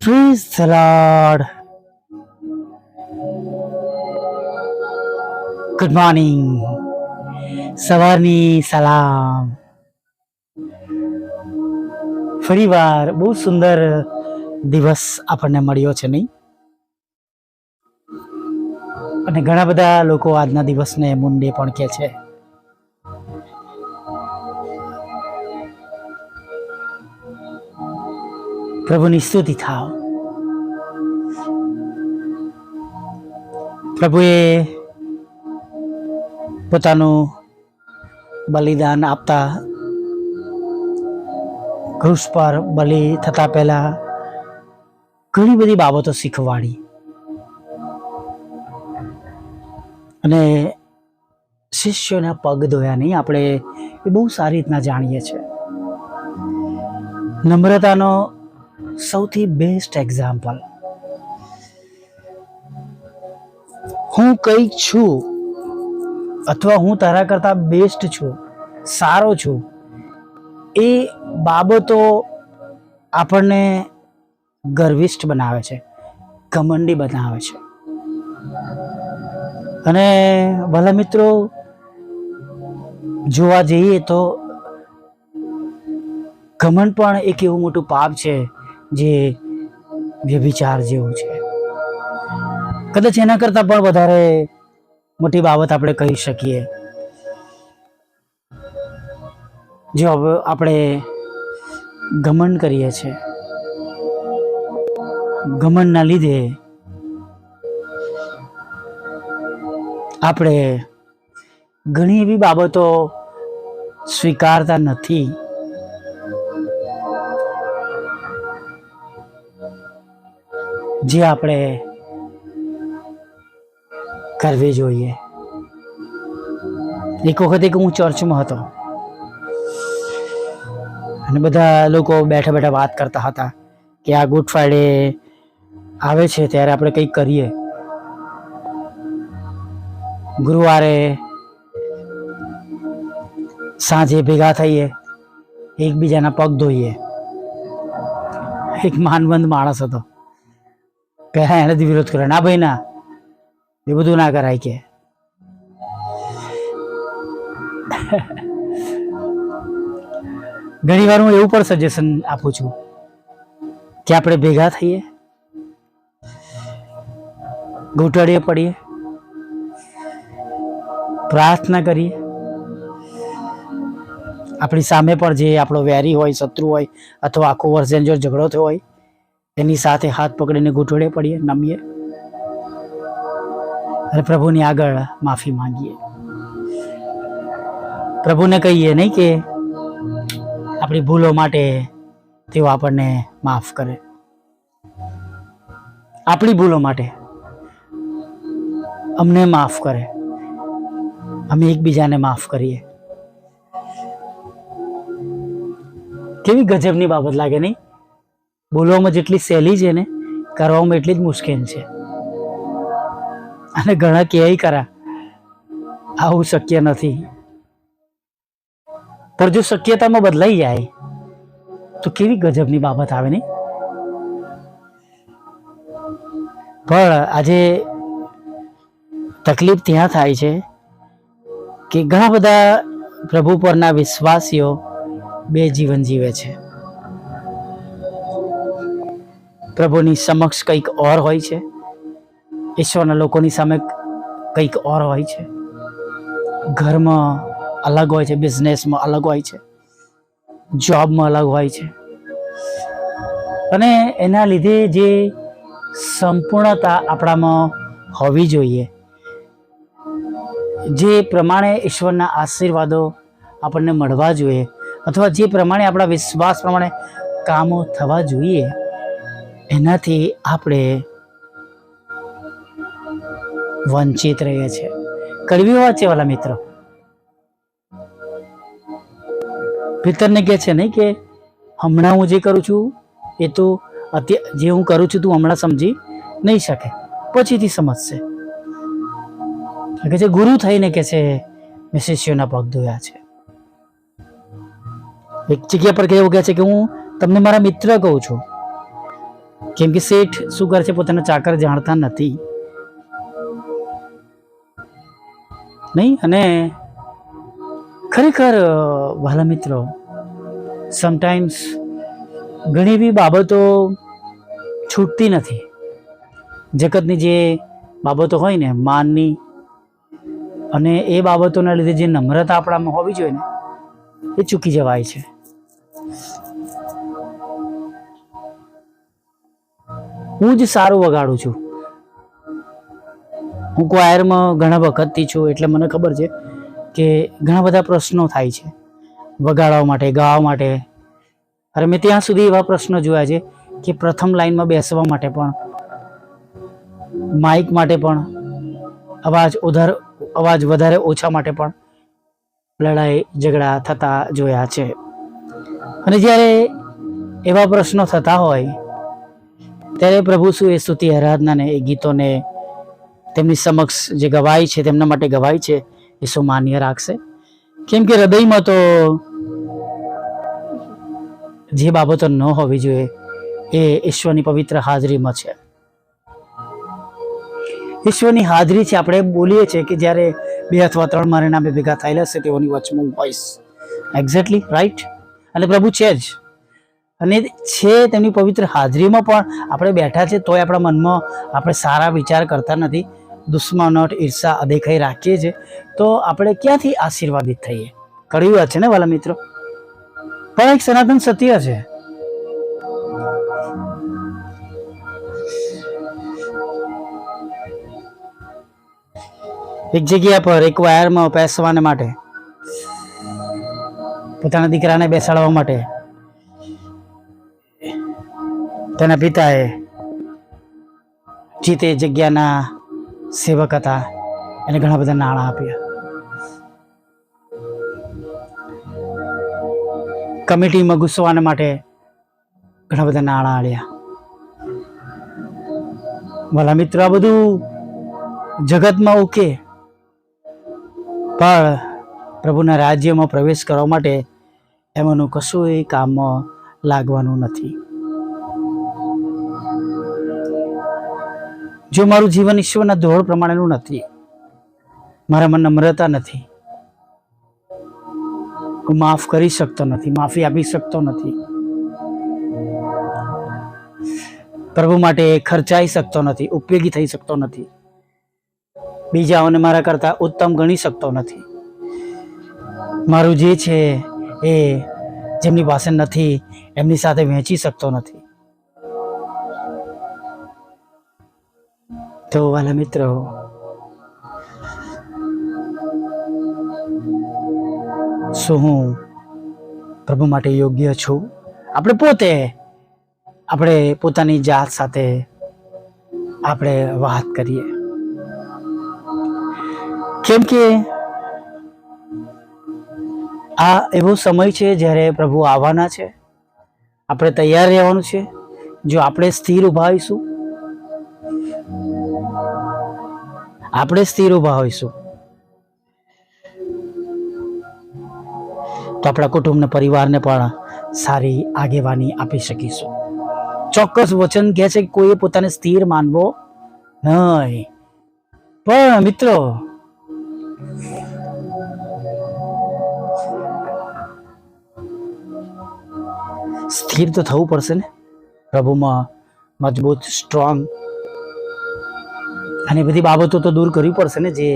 The Lord. Good morning સવારની સલામ ફરીવાર બહુ સુંદર દિવસ આપણને મળ્યો છે નહીં? અને ઘણા બધા લોકો આજના દિવસને મુંડે પણ કહે છે. પ્રભુની સ્તુતિ થાવ. પ્રભુએ પોતાનું બલિદાન આપતા ઘૃષ પર બલિ થતા પહેલા ઘણી બધી બાબતો શીખવાડી. અને શિષ્યોના પગ ધોયા નહીં આપણે એ બહુ સારી રીતના જાણીએ છીએ. નમ્રતાનો સૌથી બેસ્ટ એક્ઝામ્પલ હું કંઈક છું અથવા હું તારા કરતાં બેસ્ટ છું, સારો છું, એ બાબતો આપણને ગર્વિષ્ઠ બનાવે છે, ઘમંડી બનાવે છે. અને ભલા મિત્રો, જોવા જઈએ તો ઘમંડ પણ એક એવું મોટું પાપ છે જે વ્યભિચાર જેવું છે. કદાચ એના કરતાં પણ વધારે મોટી બાબત આપણે કહી શકીએ. જો આપણે ઘમંડ કરીએ છીએ. ઘમંડના લીધે આપણે ઘણી એવી બાબતો સ્વીકારતા નથી. જે આપણે કરવી જોઈએ. એક વખત એક હું ચર્ચમાં હતો. અને બધા લોકો બેઠા બેઠા વાત કરતા હતા કે આ ગુડ ફ્રાઈડે આવે છે ત્યારે આપણે કંઈક કરીએ. ગુરુવારે સાંજે ભેગા થઈએ, એકબીજાના પગ ધોઈએ. એક માનબંધ માણસ હતો. પહેલા એને જ વિરોધ કર્યો ના ભાઈ, ના. એ બધું ના કરાય કે. ઘણી વાર હું એવું પણ સજેશન આપું છું કે આપણે ભેગા થઈએ ઘૂંટડીએ પડીએ, પ્રાર્થના કરીએ. આપણી સામે પણ જે આપણો વેરી હોય, શત્રુ હોય, અથવા આખું વર્ષ જો ઝઘડો થયો હોય એની સાથે હાથ પકડીને ઘૂંટડે પડીએ, નમીએ. અને પ્રભુની આગળ માફી માંગીએ. પ્રભુને કહીએ નહીં કે આપણી ભૂલો માટે તેઓ આપણને માફ કરે. આપણી ભૂલો માટે અમને માફ કરે. અમે એકબીજાને માફ કરીએ. કેવી ગજબની બાબત લાગે નહીં? બોલવામાં જેટલી સહેલી છે ને, કરવામાં એટલી જ મુશ્કેલ છે. અને ઘણા કહે કરા આવું શક્ય નથી. પણ જો શક્યતામાં બદલાઈ જાય, તો કેવી ગજબની બાબત આવે નહીં પણ આજે તકલીફ ત્યાં થાય છે કે ઘણા બધા પ્રભુ પરના વિશ્વાસીઓ બે જીવન જીવે છે. પ્રભુની સમક્ષ કંઈક ઓર હોય છે? ઈશ્વરના લોકોની સામે કંઈક ઓર હોય છે? ઘરમાં અલગ હોય છે બિઝનેસમાં અલગ હોય છે જોબમાં અલગ હોય છે. અને એના લીધે જે સંપૂર્ણતા આપણામાં હોવી જોઈએ. જે પ્રમાણે ઈશ્વરના આશીર્વાદો આપણને મળવા જોઈએ, અથવા જે પ્રમાણે આપણા વિશ્વાસ પ્રમાણે કામો થવા જોઈએ એનાથી આપણે વંચિત રહીએ છીએ. કડવી વાત છે વાલા મિત્રો. પિતરને કહે છે નહીં કે, હમણાં હું જે કરું છું, એ તો અત્યારે જે હું કરું છું, તું હમણાં સમજી નહીં શકે. પછીથી સમજશે. કે છે, ગુરુ થઈને કે છે, મેં શિષ્યોના પગ ધોયા છે. એક જગ્યા પર એવું કહે છે કે, હું તમને મારા મિત્ર કહું છું. કેમ કે શેઠ શું કરે છે, પોતાના ચાકર જાણતા નથી. નહીં? અને ખરેખર વાલા મિત્રો સમટાઈમ્સ ઘણી એવી બાબતો છૂટતી નથી. જગતની જે બાબતો હોય ને, માનની, અને એ બાબતોના લીધે જે નમ્રતા આપણામાં હોવી જોઈએ ને, એ ચૂકી જવાય છે. હું જ સારું વગાડું છું. હું ક્વાયરમાં ઘણા વખતથી છું એટલે મને ખબર છે કે ઘણા બધા પ્રશ્નો થાય છે વગાડવા માટે, ગાવા માટે. અરે મેં ત્યાં સુધી એવા પ્રશ્નો જોયા છે કે પ્રથમ લાઈનમાં બેસવા માટે પણ માઇક માટે પણ, અવાજ ઉધાર, અવાજ વધારે ઓછા માટે પણ લડાઈ ઝઘડા થતા જોયા છે. અને જ્યારે એવા પ્રશ્નો થતા હોય ત્યારે પ્રભુ શું એ સ્તુતિ આરાધનાને એ ગીતોને તેમની સમક્ષ જે ગવાય છે, તેમના માટે ગવાય છે, એ શું માન્ય રાખશે? કેમ કે હૃદયમાં તો જે બાબતો ન હોવી જોઈએ, એ ઈશ્વરની પવિત્ર હાજરીમાં છે. ઈશ્વરની હાજરી છે, આપણે બોલીએ છીએ કે જ્યારે બે અથવા ત્રણ મારે નામે ભેગા થયેલા હશે, તેઓની વચમાં હોઈશ. એક્ઝેક્ટલી રાઈટ અને પ્રભુ છે જ. અને છે તેમની પવિત્ર હાજરીમાં પણ આપણે બેઠા છે તોય આપણા મનમાં આપણે સારા વિચાર કરતા નથી. દુશ્મનોટ ઈર્ષા અદેખાઈ રાખીએ છીએ તો આપણે ક્યાંથી આશીર્વાદિત થઈએ? કડવી વાત છે ને વાલા મિત્રો? પણ એક સનાતન સત્ય છે. એક જગ્યા પર એક વાયરમાં બેસવાને માટે, પોતાના દીકરાને બેસાડવા માટે તેના પિતાએ જે તે જગ્યાના સેવક હતા, એને ઘણા બધા નાણાં આપ્યા. કમિટીમાં ઘૂસવાના માટે ઘણા બધા નાણાં આલ્યા ભલા મિત્રો, આ બધું જગતમાં ઓકે પણ પ્રભુના રાજ્યમાં પ્રવેશ કરવા માટે એમાંનું કશું એ કામમાં લાગવાનું નથી. જો મારું જીવન ઈશ્વરના ધોળ પ્રમાણેનું નથી મારામાં નમ્રતા નથી, હું માફ કરી શકતો નથી, માફી આપી શકતો નથી, પ્રભુ માટે ખર્ચાઈ શકતો નથી, ઉપયોગી થઈ શકતો નથી, બીજાઓને મારા કરતા ઉત્તમ ગણી શકતો નથી. મારું જે છે એ જેમની પાસે નથી, એમની સાથે વહેંચી શકતો નથી. તો વાલા મિત્રો, શું હું પ્રભુ માટે યોગ્ય છું? આપણે પોતે, આપણે પોતાની જાત સાથે આપણે વાત કરીએ. કેમ કે આ એવો સમય છે જ્યારે પ્રભુ આવવાના છે. આપણે તૈયાર રહેવાનું છે. જો આપણે સ્થિર ઊભા હોઈશું આપણે સ્થિર ઊભા હોઈશું. તો આપણા કુટુંબને, પરિવારને પણ સારી આગેવાની આપી શકીશું. ચોક્કસ વચન કહે છે કે કોઈએ પોતાને સ્થિર માનવો નહીં. પણ મિત્રો, સ્થિર તો થવું પડશે ને? પ્રભુમાં મજબૂત, સ્ટ્રોંગ અને બધી બાબતો તો દૂર કરવી પડશે ને જે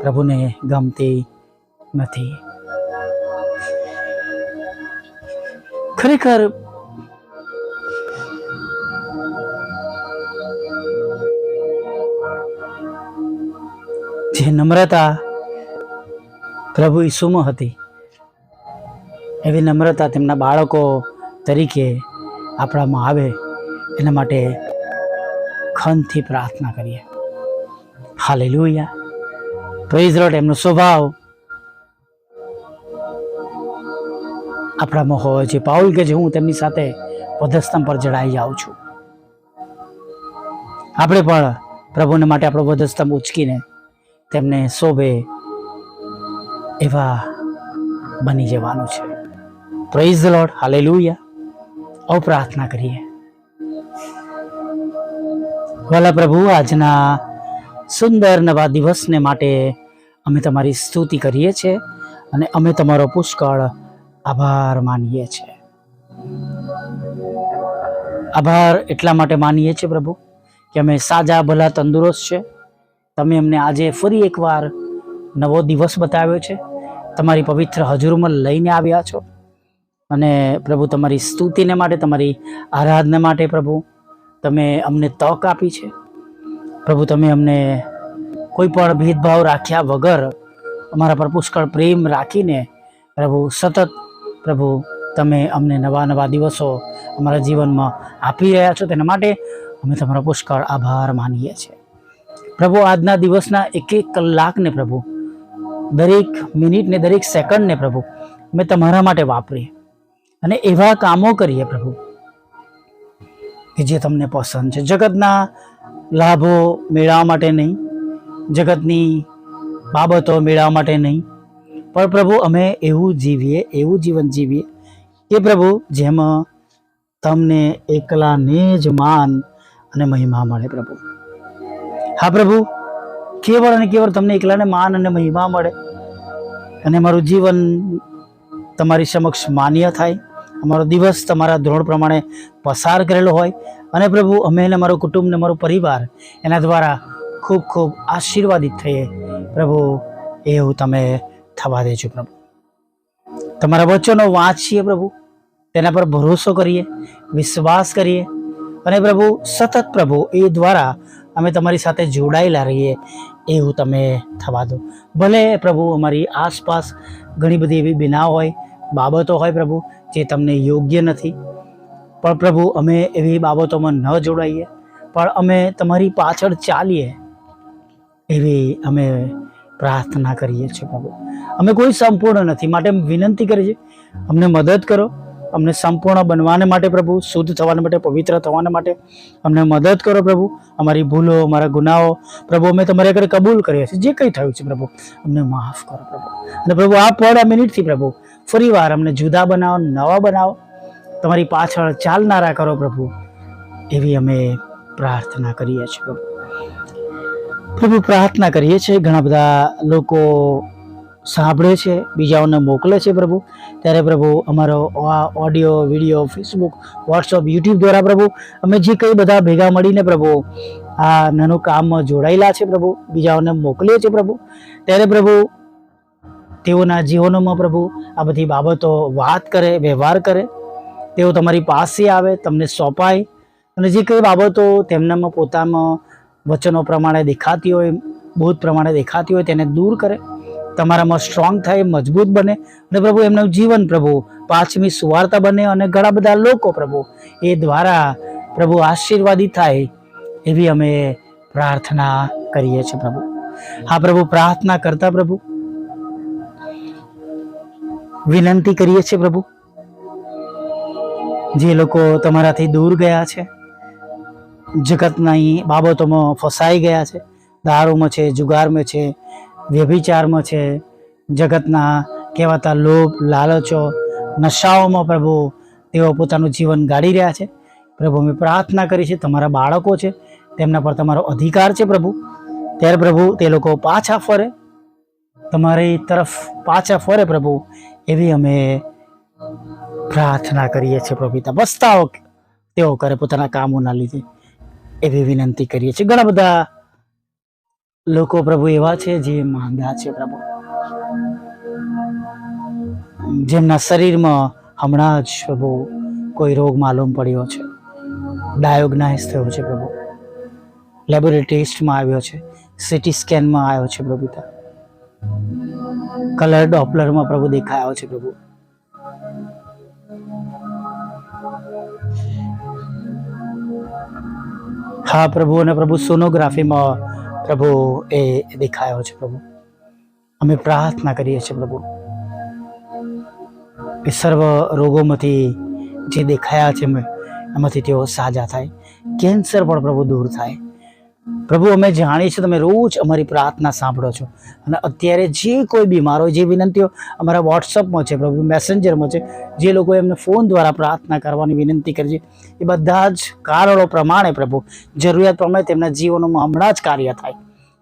પ્રભુને ગમતી નથી. ખરેખર જે નમ્રતા પ્રભુ ઈસુમાં હતી, એવી નમ્રતા તેમના બાળકો તરીકે આપણામાં આવે, એના માટે ખનથી પ્રાર્થના કરીએ. હાલેલુયા પ્રેઝ લોટ એમનો સ્વભાવ. આપણામાં હોય છે પાઉલ કે જે હું તેમની સાથે વધસ્તંભ પર જડાઈ જાઉં છું. આપણે પણ પ્રભુને માટે આપણો વધસ્તંભ ઉચકીને તેમને શોભે એવા બની જવાનું છે. પ્રેઝ લોટ હાલેલુયા આવો પ્રાર્થના કરીએ. વાલા પ્રભુ, આજના સુંદર નવા દિવસને માટે અમે તમારી સ્તુતિ કરીએ છીએ અને અમે તમારો પુષ્કળ આભાર માનીએ છીએ. આભાર એટલા માટે માનીએ છીએ પ્રભુ કે અમે સાજા, ભલા, તંદુરસ્ત છે. તમે અમને આજે ફરી એકવાર નવો દિવસ બતાવ્યો છે. તમારી પવિત્ર હજુરમાં લઈને આવ્યા છો. અને પ્રભુ, તમારી સ્તુતિને માટે, તમારી આરાધના માટે પ્રભુ, તમે અમને તક આપી છે. પ્રભુ, તમે અમને કોઈ પણ ભેદભાવ રાખ્યા વગર અમારા પર પુષ્કળ પ્રેમ રાખીને પ્રભુ, સતત પ્રભુ, તમે અમને નવા નવા દિવસો અમારા જીવનમાં આપી રહ્યા છો તેના માટે અમે તમારો પુષ્કળ આભાર માનીએ છીએ. પ્રભુ, આજના દિવસના એક એક કલાકને પ્રભુ, દરેક મિનિટને, દરેક સેકન્ડને પ્રભુ, અમે તમારા માટે વાપરીએ અને એવા કામો કરીએ પ્રભુ કે જે તમને પસંદ છે. જગતના લાભો મેળવવા માટે નહીં, જગતની બાબતો મેળવવા માટે નહીં. પણ પ્રભુ, અમે એવું જીવીએ, એવું જીવન જીવીએ કે પ્રભુ, જેમાં તમને એકલાને જ માન અને મહિમા મળે પ્રભુ. હા પ્રભુ, કેવળ અને કેવળ તમને એકલાને માન અને મહિમા મળે અને મારું જીવન તમારી સમક્ષ માન્ય થાય. અમારો દિવસ તમારા ધોરણ પ્રમાણે પસાર કરેલો હોય. અને પ્રભુ, અમે અને અમારું કુટુંબ ને મારો પરિવાર એના દ્વારા ખૂબ ખૂબ આશીર્વાદિત થઈએ. પ્રભુ, એવું તમે થવા દેજો પ્રભુ. તમારા વચનો વાંચીએ પ્રભુ. તેના પર ભરોસો કરીએ, વિશ્વાસ કરીએ. અને પ્રભુ, સતત પ્રભુ, એ દ્વારા અમે તમારી સાથે જોડાયેલા રહીએ. એવું તમે થવા દો. ભલે પ્રભુ અમારી આસપાસ ઘણી બધી એવી બિના હોય, બાબતો હોય પ્રભુ જે તમને યોગ્ય નથી. પણ પ્રભુ, અમે એવી બાબતોમાં ન જોડાઈએ. પણ અમે તમારી પાછળ ચાલીએ એવી અમે પ્રાર્થના કરીએ છીએ પ્રભુ. અમે કોઈ સંપૂર્ણ નથી. માટે વિનંતી કરીએ અમને મદદ કરો. અમને સંપૂર્ણ બનવાને માટે પ્રભુ, શુદ્ધ થવાને માટે, પવિત્ર થવાને માટે અમને મદદ કરો પ્રભુ. અમારી ભૂલો, અમારા ગુનાઓ, પ્રભુ, અમે તમારી આગળ કબૂલ કરીએ છીએ. જે કંઈ થયું છે પ્રભુ, અમને માફ કરો પ્રભુ. અને પ્રભુ, આ પળ મિનિટથી પ્રભુ ફરી વાર અમને જુદા બનાવો, નવા બનાવો. તમારી પાછળ ચાલનારા કરો પ્રભુ, એવી અમે પ્રાર્થના કરીએ છીએ પ્રભુ. પ્રભુ, પ્રાર્થના કરીએ છીએ. ઘણા બધા લોકો સાંભળે છે, બીજાઓને મોકલે છે પ્રભુ. ત્યારે પ્રભુ, અમારો આ audio, video, Facebook, WhatsApp, YouTube દ્વારા પ્રભુ, અમે જે કંઈ બધા ભેગા મળીને પ્રભુ, આ નાનું કામમાં જોડાયેલા છે પ્રભુ, બીજાઓને મોકલીએ છીએ પ્રભુ. ત્યારે પ્રભુ તેઓના જીવનોમાં પ્રભુ આ બધી બાબતો વાત કરે, વ્યવહાર કરે. તેઓ તમારી પાસે આવે, તમને સોંપાય. અને જે કંઈ બાબતો તેમનામાં પોતામાં વચનો પ્રમાણે દેખાતી હોય, બોધ પ્રમાણે દેખાતી હોય તેને દૂર કરે. તમારામાં સ્ટ્રોંગ થાય, મજબૂત બને. અને પ્રભુ એમનું જીવન પ્રભુ પાંચમી સુવાર્તા બને અને ઘણા બધા લોકો પ્રભુ એ દ્વારા પ્રભુ આશીર્વાદિત થાય એવી અમે પ્રાર્થના કરીએ છીએ પ્રભુ. હા પ્રભુ, પ્રાર્થના કરતા પ્રભુ. વિનંતી કરીએ છીએ પ્રભુ. જે લોકો તમારાથી દૂર ગયા છે, જગતની બાબતોમાં ફસાઈ ગયા છે, દારૂમાં છે, જુગારમાં છે, વ્યભિચારમાં છે, જગતના કહેવાતા લોભ, લાલચો, નશાઓમાં પ્રભુ તેઓ પોતાનું જીવન ગાળી રહ્યા છે. પ્રભુ, અમે પ્રાર્થના કરી છે, તમારા બાળકો છે, તેમના પર તમારો અધિકાર છે પ્રભુ. ત્યારે પ્રભુ, તે લોકો પાછા ફરે. તમારી તરફ પાછા ફરે પ્રભુ. એવી અમે પ્રાર્થના કરીએ છીએ પ્રભુ પિતા. પસ્તાવો તેઓ કરે પોતાના કામોના લીધે. એવી વિનંતી કરીએ છીએ. ઘણા બધા લોકો પ્રભુ એવા છે જે માંદા છે પ્રભુ. જેમના શરીરમાં હમણાં જ પ્રભુ કોઈ રોગ માલુમ પડ્યો છે. ડાયોગ્નાઇઝ થયો છે પ્રભુ. લેબોરેટરી ટેસ્ટમાં આવ્યો છે. સિટી સ્કેનમાં આવ્યો છે પ્રભુ પિતા. કલર ડોપલરમાં પ્રભુ દેખાયો છે પ્રભુ. હા, પ્રભુ, અને પ્રભુ સોનોગ્રાફીમાં પ્રભુ એ દેખાયો છે પ્રભુ. અમે પ્રાર્થના કરીએ છીએ પ્રભુ એ સર્વ રોગોમાંથી જે દેખાયા છે એમાંથી તેઓ સાજા થાય. કેન્સર પણ પ્રભુ દૂર થાય. પ્રભુ, અમે જાણીએ છીએ, તમે રોજ અમારી પ્રાર્થના સાંભળો છો. અને અત્યારે જે કોઈ બીમાર હોય, જે વિનંતીઓ અમારા વોટ્સઅપમાં છે, પ્રભુ મેસેન્જરમાં છે, જે લોકો એમને ફોન દ્વારા પ્રાર્થના કરવાની વિનંતી કરી છે, એ બધા જ કારણો પ્રમાણે, પ્રભુ, જરૂરિયાત પ્રમાણે તેમના જીવનોમાં હમણાં જ કાર્ય થાય.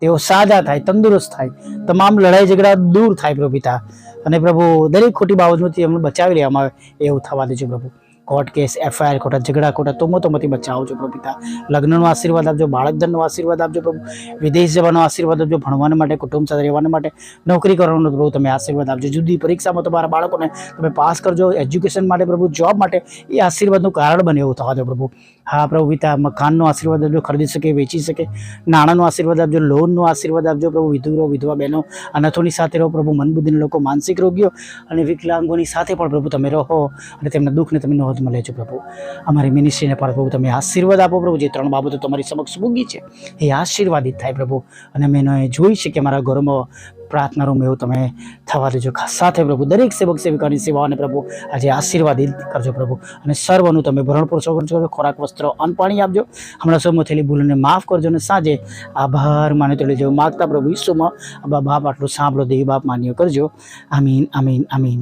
તેઓ સાજા થાય, તંદુરસ્ત થાય, તમામ લડાઈ ઝઘડા દૂર થાય, પ્રભુ પિતા. અને પ્રભુ, દરેક ખોટી બાબતમાંથી એમને બચાવી લેવામાં આવે, એવું થવા દેજો, પ્રભુ. કોર્ટ કેસ, એફઆઈઆર ખોટા ઝઘડા ખોટા, તોમતોમાંથી બચાવજો પ્રભુ પિતા લગ્નનો આશીર્વાદ આપજો, બાળકધનનો આશીર્વાદ આપજો પ્રભુ. વિદેશ જવાનો આશીર્વાદ આપજો, ભણવાને માટે, કુટુંબ સાથે રહેવાને માટે, નોકરી કરવાનો પ્રભુ તમે આશીર્વાદ આપજો. જુદી પરીક્ષામાં તમારા બાળકોને તમે પાસ કરજો, એજ્યુકેશન માટે પ્રભુ, જોબ માટે. એ આશીર્વાદનું કારણ બને એવું થવા દો પ્રભુ. હા, પ્રભુ પિતા, મકાનનો આશીર્વાદ આપજો, ખરીદી શકે, વેચી શકે, નાણાંનો આશીર્વાદ આપજો, લોનનો આશીર્વાદ આપજો, પ્રભુ વિધુરો વિધવા બહેનો, અનાથોની સાથે રહો, પ્રભુ મનબુદ્ધિના લોકો, માનસિક રોગીઓ અને વિકલાંગોની સાથે પણ પ્રભુ તમે રહો અને તેમના દુઃખને તમે નોંધમાં લેજો પ્રભુ. અમારી મિનિસ્ટ્રીને પણ પ્રભુ તમે આશીર્વાદ આપો પ્રભુ, જે ત્રણ બાબતો તમારી સમક્ષ મૂકી છે, એ આશીર્વાદિત થાય પ્રભુ. અને અમે એને જોઈ શકીએ અમારા ઘરોમાં પ્રાર્થના રૂમ એવું તમે થવા દેજો. સાથે પ્રભુ, દરેક સેવક, સેવિકાની સેવાઓને પ્રભુ આજે આશીર્વાદિત કરજો પ્રભુ. અને સર્વનું તમે ભરણ પોષણ કરજો, ખોરાક, વસ્ત્ર અન્ન આપજો. હમણાં સૌમાં થયેલી ભૂલને માફ કરજો અને સાંજે આભાર માને તો લેજો. માગતા પ્રભુ ઈસુમાં બાપ આટલું સાંભળો દેવી બાપ માન્ય કરજો. આમીન આમીન આમીન.